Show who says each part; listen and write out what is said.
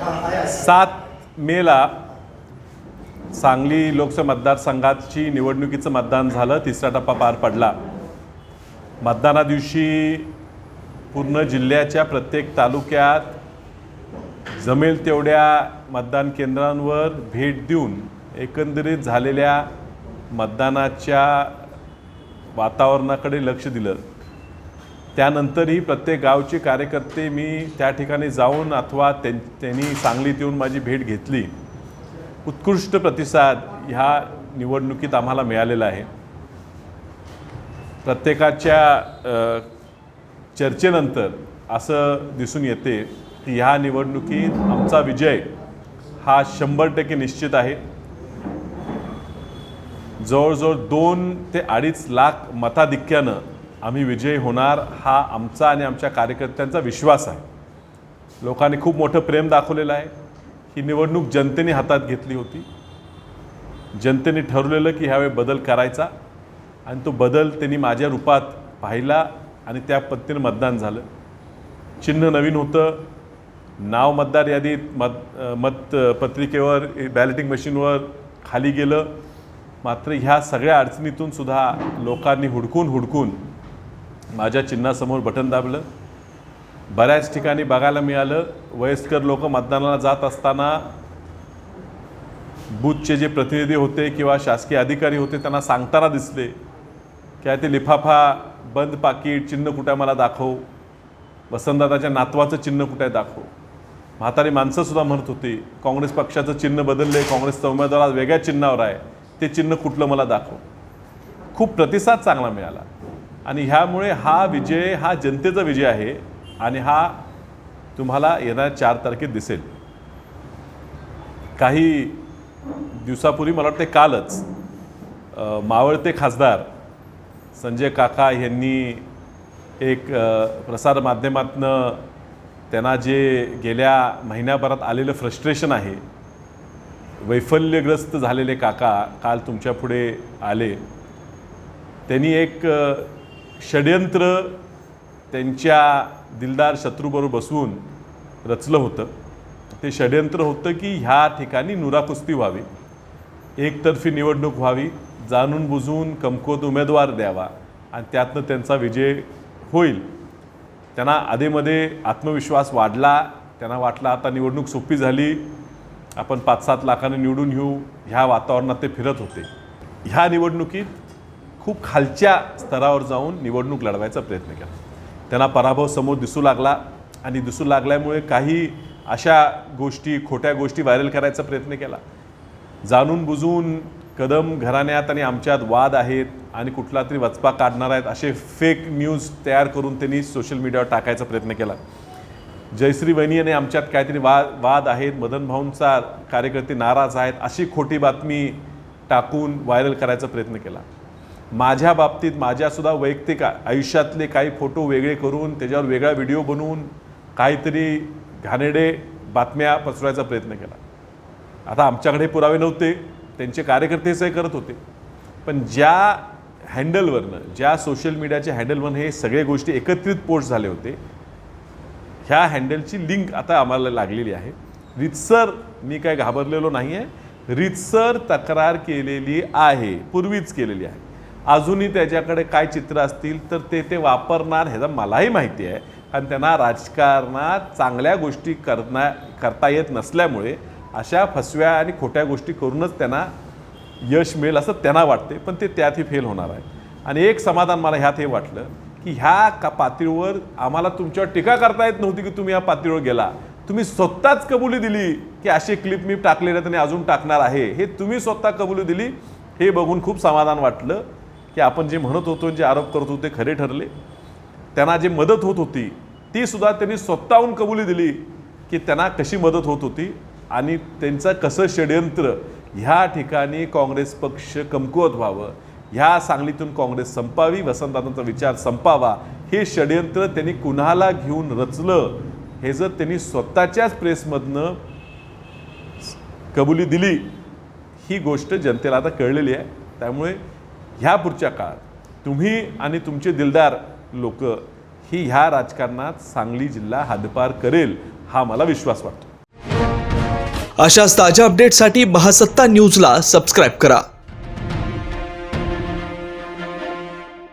Speaker 1: सात मेला सांगली लोकसभा मतदारसंघाची निवडणुकीचं मतदान झालं. तिसरा टप्पा पार पडला. मतदाना दिवशी पूर्ण जिल्ह्याच्या प्रत्येक तालुक्यात जमेल तेवढ्या मतदान केंद्रांवर भेट देऊन एकंदरीत झालेल्या मतदानाच्या वातावरणाकडे लक्ष दिलं. त्यानंतरही प्रत्येक गावचे कार्यकर्ते मी त्या ठिकाणी जाऊन अथवा त्यां त्यांनी सांगलीत येऊन माझी भेट घेतली. उत्कृष्ट प्रतिसाद ह्या निवडणुकीत आम्हाला मिळालेला आहे. प्रत्येकाच्या चर्चेनंतर असं दिसून येते की ह्या निवडणुकीत आमचा विजय हा शंभर टक्के निश्चित आहे. जवळजवळ दोन ते अडीच लाख मताधिक्यानं आम्ही विजयी होणार हा आमचा आणि आमच्या कार्यकर्त्यांचा विश्वास आहे. लोकांनी खूप मोठं प्रेम दाखवलेलं आहे ही निवडणूक जनतेने हातात घेतली होती. जनतेने ठरवलेलं की ह्यावेळी बदल करायचा आणि तो बदल त्यांनी माझ्या रूपात पाहिला आणि त्या पद्धतीनं मतदान झालं. चिन्ह नवीन होतं. नाव मतदार यादीत मत मतपत्रिकेवर बॅलेटिंग मशीनवर खाली गेलं. मात्र ह्या सगळ्या अडचणीतून सुद्धा लोकांनी हुडकून हुडकून माझ्या चिन्हासमोर बटन दाबलं. बऱ्याच ठिकाणी बघायला मिळालं वयस्कर लोक मतदानाला जात असताना बूथचे जे प्रतिनिधी होते किंवा शासकीय अधिकारी होते त्यांना सांगताना दिसले की ते लिफाफा बंद पाकिट चिन्ह कुठे मला दाखव. वसंतदादाच्या नातवाचं चिन्ह कुठे दाखव. म्हातारी माणसंसुद्धा म्हणत होती काँग्रेस पक्षाचं चिन्ह बदलले काँग्रेसचा उमेदवार आज वेगळ्या चिन्हावर आहे. ते चिन्ह कुठलं मला दाखव. खूप प्रतिसाद चांगला मिळाला. आणि ह्यामुळे हा विजय हा जनतेचा विजय आहे आणि हा तुम्हाला येणाऱ्या चार तारखेत दिसेल. काही दिवसापूर्वी मला वाटते कालच मावळते खासदार संजय काका यांनी एक प्रसारमाध्यमातनं त्यांना जे गेल्या महिन्याभरात आलेलं फ्रस्ट्रेशन आहे वैफल्यग्रस्त झालेले काका काल तुमच्यापुढे आले त्यांनी एक षड्यंत्र त्यांच्या दिलदार शत्रूबरोबर बसवून रचलं होतं. ते षड्यंत्र होतं की ह्या ठिकाणी नुराकुस्ती व्हावी. एकतर्फी निवडणूक व्हावी जाणून बुजून कमकुवत उमेदवार द्यावा आणि त्यातनं त्यांचा विजय होईल. त्यांना आधीमध्ये आत्मविश्वास वाढला त्यांना वाटलं आता निवडणूक सोपी झाली आपण पाच सात लाखाने निवडून येऊ ह्या वातावरणात ते फिरत होते. ह्या निवडणुकीत खूप खालच्या स्तरावर जाऊन निवडणूक लढवायचा प्रयत्न केला. त्यांना पराभव समोर दिसू लागला आणि दिसू लागल्यामुळे काही अशा गोष्टी खोट्या गोष्टी व्हायरल करायचा प्रयत्न केला. जाणून बुजून कदम घराण्यात आणि आमच्यात वाद आहेत आणि कुठला तरी वचपा काढणार आहेत असे फेक न्यूज तयार करून त्यांनी सोशल मीडियावर टाकायचा प्रयत्न केला. जयश्री वहिनी आणि आमच्यात काहीतरी वाद वाद आहेत मदन भाऊंचा कार्यकर्ते नाराज आहेत अशी खोटी बातमी टाकून व्हायरल करायचा प्रयत्न केला. माझ्या बाबतीत माझ्यासुद्धा वैयक्तिक आयुष्यातले काही फोटो वेगळे करून त्याच्यावर वेगळा व्हिडिओ बनवून काहीतरी घाणेडे बातम्या पसरवायचा प्रयत्न केला. आता आमच्याकडे पुरावे नव्हते त्यांचे कार्यकर्तेच हे करत होते. पण ज्या हँडलवरनं ज्या सोशल मीडियाच्या हँडलवरनं हे सगळे गोष्टी एकत्रित पोस्ट झाले होते ह्या हँडलची लिंक आता आम्हाला लागलेली आहे. रितसर मी काय घाबरलेलो नाही आहे रितसर तक्रार केलेली आहे पूर्वीच केलेली आहे. अजूनही त्याच्याकडे काय चित्र असतील तर ते ते वापरणार ह्याचा मलाही माहिती आहे. कारण त्यांना राजकारणात चांगल्या गोष्टी करण्या करता येत नसल्यामुळे अशा फसव्या आणि खोट्या गोष्टी करूनच त्यांना यश मिळेल असं त्यांना वाटते. पण ते त्यातही फेल होणार आहे. आणि एक समाधान मला ह्यात हे वाटलं की ह्या का पातळीवर आम्हाला तुमच्यावर टीका करता येत नव्हती की तुम्ही या पातळीवर गेला. तुम्ही स्वतःच कबुली दिली की अशी क्लिप मी टाकलेली आहेत आणि अजून टाकणार आहे. हे तुम्ही स्वतः कबुली दिली हे बघून खूप समाधान वाटलं. की आपण जे म्हणत होतो जे आरोप करत होते खरे ठरले. त्यांना जे मदत होत होती ती सुद्धा त्यांनी स्वतःहून कबुली दिली की त्यांना कशी मदत होत होती आणि त्यांचं कसं षड्यंत्र ह्या ठिकाणी काँग्रेस पक्ष कमकुवत व्हावं. ह्या सांगलीतून काँग्रेस संपावी वसंतदादांचा विचार संपावा हे षड्यंत्र त्यांनी कुणाला घेऊन रचलं हे जर त्यांनी स्वतःच्याच प्रेसमधनं कबुली दिली ही गोष्ट जनतेला आता कळलेली आहे. त्यामुळे ह्या पुढच्या काळात तुम्ही आणि तुमचे दिलदार लोक ही ह्या राजकारणात सांगली जिल्हा हद्दपार करेल हा मला विश्वास वाटतो.
Speaker 2: अशाच ताज्या अपडेटसाठी महासत्ता न्यूजला सबस्क्राईब करा.